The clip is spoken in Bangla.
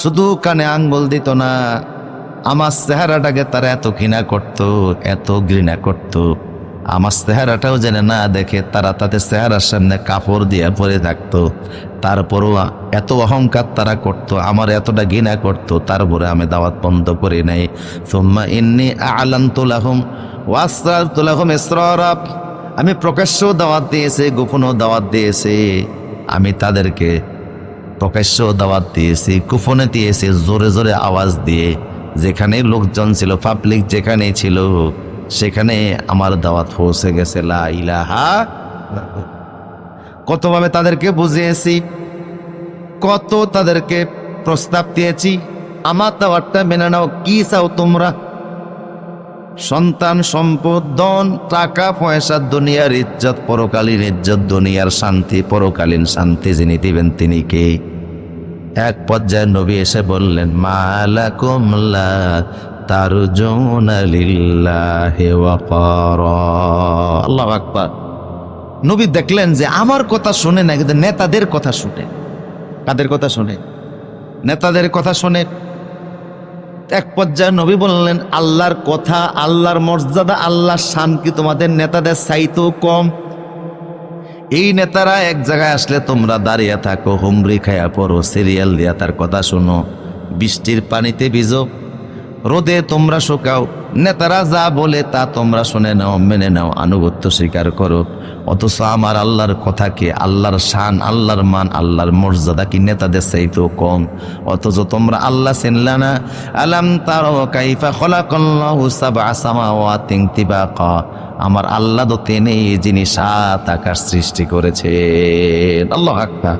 শুধু কানে আঙ্গুল দিত না, আমার চেহারাটাকে তারা এত ঘৃণা করত, এত ঘৃণা করত। আমার চেহারাটাও জেনে না দেখে তারা তাদের চেহারার সামনে কাপড় দিয়ে পরে থাকতো। তারপরও এত অহংকার তারা করত, আমার এতটা ঘৃণা করত তারপরে আমি দাওয়াত বন্ধ করে নাই। সোম্মা ইন্নি আলান্তুলাহম ওয়াস্তালতুলাহম ইসরারাব আমি প্রকাশ্য দাওয়াত দিয়েছে, গোপনও দাওয়াত দিয়েছে। আমি তাদেরকে প্রকাশ্য দাওয়াত দিয়েছি, কুফনে দিয়েছি, জোরে জোরে আওয়াজ দিয়ে। যেখানে লোকজন ছিল পাবলিক যেখানে ছিল, সেখানে আমার দাওয়াত পৌঁছে গেছে, লা ইলাহা কতভাবে তাদেরকে বুঝিয়েছি? কত তাদেরকে প্রস্তাব দিয়েছি? আমার দাওয়াতটা মেনে নাও, কি চাও তোমরা? সন্তান, সম্পদ, ধন, টাকা, পয়সা, দুনিয়ার ইজ্জত, পরকালীন ইজ্জত, দুনিয়ার শান্তি, পরকালীন শান্তি যিনি দিবেন তিনি কে? এক পর্যায়ে নবী এসে বললেন, মালাকুম লা তারজুনা লিল্লাহি ওয়াকারা আল্লাহু নবী দেখলেন যে আমার কথা শুনে না, কিন্তু নেতাদের কথা শুনে। কাদের কথা শুনে? নেতাদের কথা শুনে। এক পর্যায়ে নবী বললেন, আল্লাহর কথা, আল্লাহর মর্যাদা, আল্লাহর শান কি তোমাদের নেতাদের চাইতেও কম? এই নেতারা এক জায়গায় আসলে তোমরা দাঁড়িয়ে থাকো হুমরি খায়া পড়ো, সিরিয়াল দিয়া তার কথা শোনো, বৃষ্টির পানিতে ভিজো, রোদে তোমরা শুকাও। নেতারা যা বলে তা তোমরা শুনে নাও, মেনে নাও, আনুগত্য স্বীকার করো। অথচ আমার আল্লাহর কথা কি? আল্লাহর শান, আল্লাহর মান, আল্লাহর মর্যাদা কি নেতাদের চাইতেও কম? অথচ তোমরা আল্লাহ চিনলা না? আলাম তারো কাইফা আমার আল্লাহ তো তেনে যিনি সাত আকাশ সৃষ্টি করেছে আল্লাহ আকবার।